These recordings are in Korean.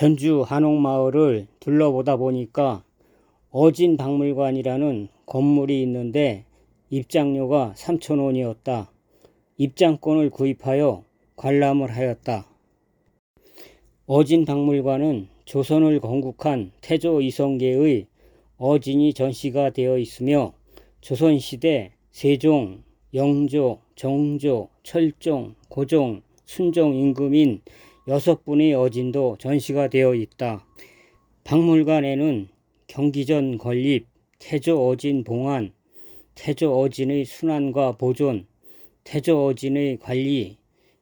전주 한옥마을을 둘러보다 보니까 어진 박물관이라는 건물이 있는데 입장료가 3,000원이었다. 입장권을 구입하여 관람을 하였다. 어진 박물관은 조선을 건국한 태조 이성계의 어진이 전시가 되어 있으며 조선시대 세종, 영조, 정조, 철종, 고종, 순종 임금인 여섯 분의 어진도 전시가 되어 있다. 박물관에는 경기전 건립, 태조 어진 봉안, 태조 어진의 순환과 보존, 태조 어진의 관리,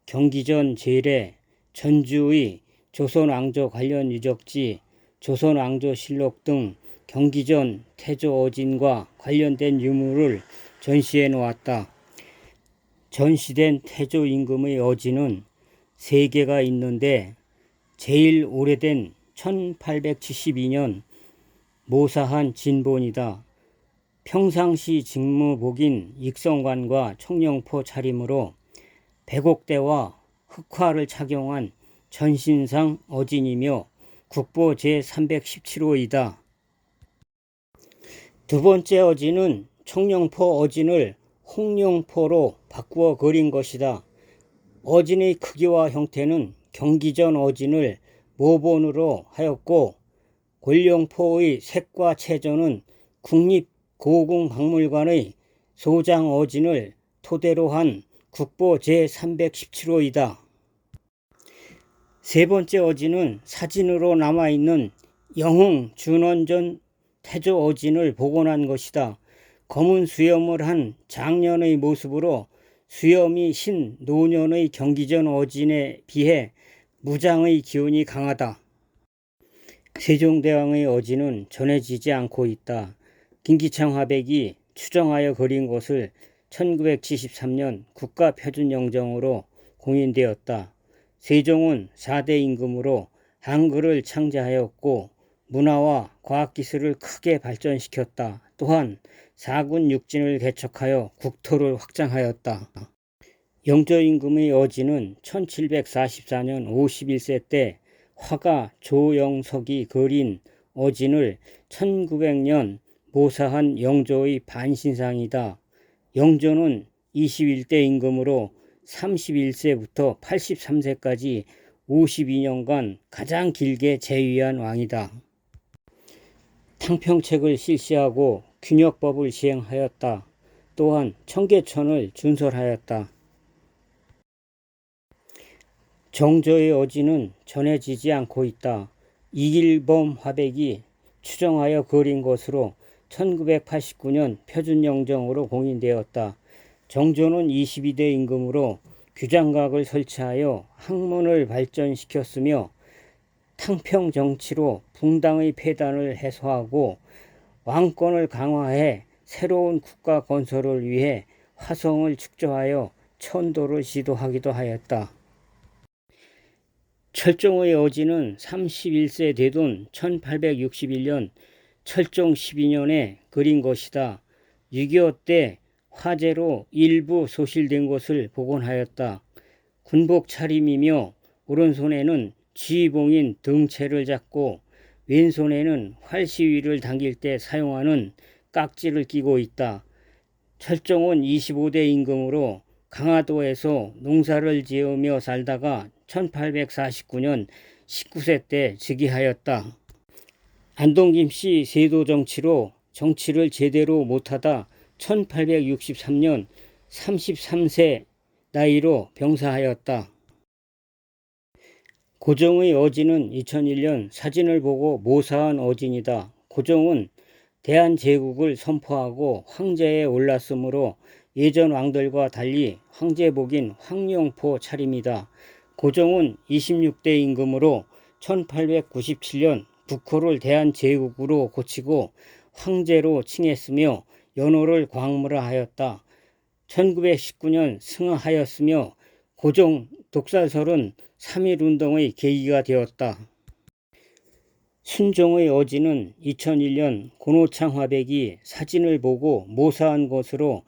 경기전 제례, 전주의 조선 왕조 관련 유적지, 조선 왕조 실록 등 경기전 태조 어진과 관련된 유물을 전시해 놓았다. 전시된 태조 임금의 어진은 세 개가 있는데 제일 오래된 1872년 모사한 진본이다. 평상시 직무복인 익성관과 청령포 차림으로 백옥대와 흑화를 착용한 전신상 어진이며 국보 제317호이다. 두 번째 어진은 청령포 어진을 홍령포로 바꾸어 그린 것이다. 어진의 크기와 형태는 경기전 어진을 모본으로 하였고 골룡포의 색과 체조는 국립고궁박물관의 소장 어진을 토대로 한 국보 제317호이다. 세 번째 어진은 사진으로 남아있는 영흥 준원전 태조 어진을 복원한 것이다. 검은 수염을 한 장년의 모습으로 수염이 신 노년의 경기전 어진에 비해 무장의 기운이 강하다. 세종대왕의 어진은 전해지지 않고 있다. 김기창 화백이 추정하여 그린 것을 1973년 국가표준영정으로 공인되었다. 세종은 4대 임금으로 한글을 창제하였고 문화와 과학기술을 크게 발전시켰다. 또한 사군 육진을 개척하여 국토를 확장하였다. 영조 임금의 어지는 1744년 51세 때 화가 조영석이 그린 어진을 1900년 모사한 영조의 반신상이다. 영조는 21대 임금으로 31세부터 83세까지 52년간 가장 길게 재위한 왕이다. 탕평책을 실시하고 균역법을 시행하였다. 또한 청계천을 준설하였다. 정조의 어지는 전해지지 않고 있다. 이길범 화백이 추정하여 그린 것으로 1989년 표준영정으로 공인되었다. 정조는 22대 임금으로 규장각을 설치하여 학문을 발전시켰으며 탕평 정치로 붕당의 폐단을 해소하고 왕권을 강화해 새로운 국가 건설을 위해 화성을 축조하여 천도를 시도하기도 하였다. 철종의 어지는 31세 되던 1861년 철종 12년에 그린 것이다. 6.25 때 화재로 일부 소실된 것을 복원하였다. 군복 차림이며 오른손에는 지봉인 등채를 잡고 왼손에는 활시위를 당길 때 사용하는 깍지를 끼고 있다. 철종은 25대 임금으로 강화도에서 농사를 지으며 살다가 1849년 19세 때 즉위하였다. 안동김 씨 세도 정치로 정치를 제대로 못하다 1863년 33세 나이로 병사하였다. 고종의 어진은 2001년 사진을 보고 모사한 어진이다. 고종은 대한제국을 선포하고 황제에 올랐으므로 예전 왕들과 달리 황제복인 황룡포 차림이다. 고종은 26대 임금으로 1897년 국호를 대한제국으로 고치고 황제로 칭했으며 연호를 광물화하였다. 1919년 승하하였으며 고종 독살설은 3.1 운동의 계기가 되었다. 순종의 어지는 2001년 고노창 화백이 사진을 보고 모사한 것으로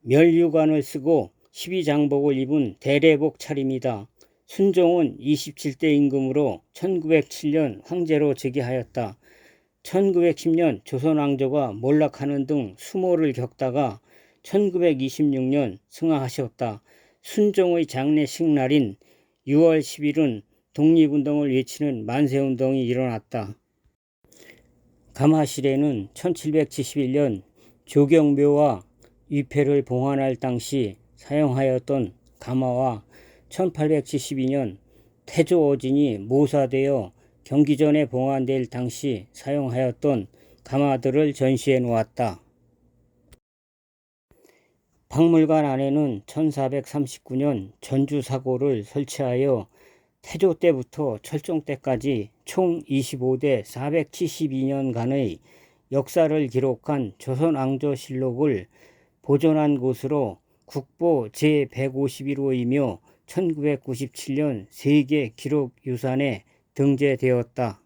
멸류관을 쓰고 십이장복을 입은 대례복 차림이다. 순종은 27대 임금으로 1907년 황제로 즉위하였다. 1910년 조선왕조가 몰락하는 등 수모를 겪다가 1926년 승하하셨다. 순종의 장례식 날인 6월 10일은 독립운동을 외치는 만세운동이 일어났다. 가마실에는 1771년 조경묘와 위패를 봉환할 당시 사용하였던 가마와 1872년 태조 어진이 모사되어 경기전에 봉환될 당시 사용하였던 가마들을 전시해 놓았다. 박물관 안에는 1439년 전주 사고를 설치하여 태조 때부터 철종 때까지 총 25대 472년간의 역사를 기록한 조선왕조실록을 보존한 곳으로 국보 제151호이며 1997년 세계 기록 유산에 등재되었다.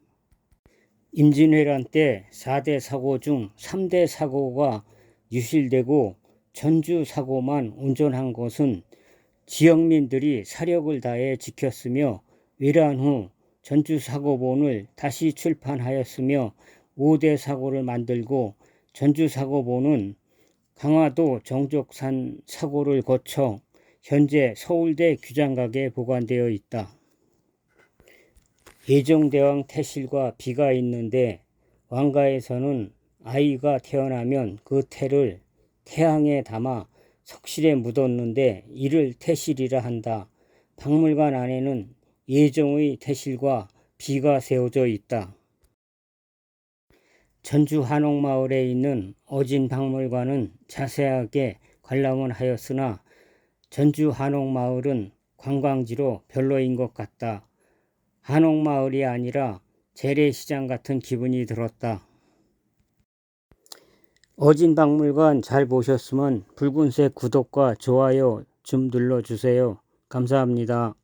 임진왜란 때 4대 사고 중 3대 사고가 유실되고 전주 사고만 온전한 것은 지역민들이 사력을 다해 지켰으며 외란 후 전주 사고본을 다시 출판하였으며 5대 사고를 만들고 전주 사고본은 강화도 정족산 사고를 거쳐 현재 서울대 규장각에 보관되어 있다. 예종대왕 태실과 비가 있는데 왕가에서는 아이가 태어나면 그 태를 태양에 담아 석실에 묻었는데 이를 태실이라 한다. 박물관 안에는 예종의 태실과 비가 세워져 있다. 전주 한옥마을에 있는 어진 박물관은 자세하게 관람은 하였으나 전주 한옥마을은 관광지로 별로인 것 같다. 한옥마을이 아니라 재래시장 같은 기분이 들었다. 어진박물관 잘 보셨으면 붉은색 구독과 좋아요 좀 눌러주세요. 감사합니다.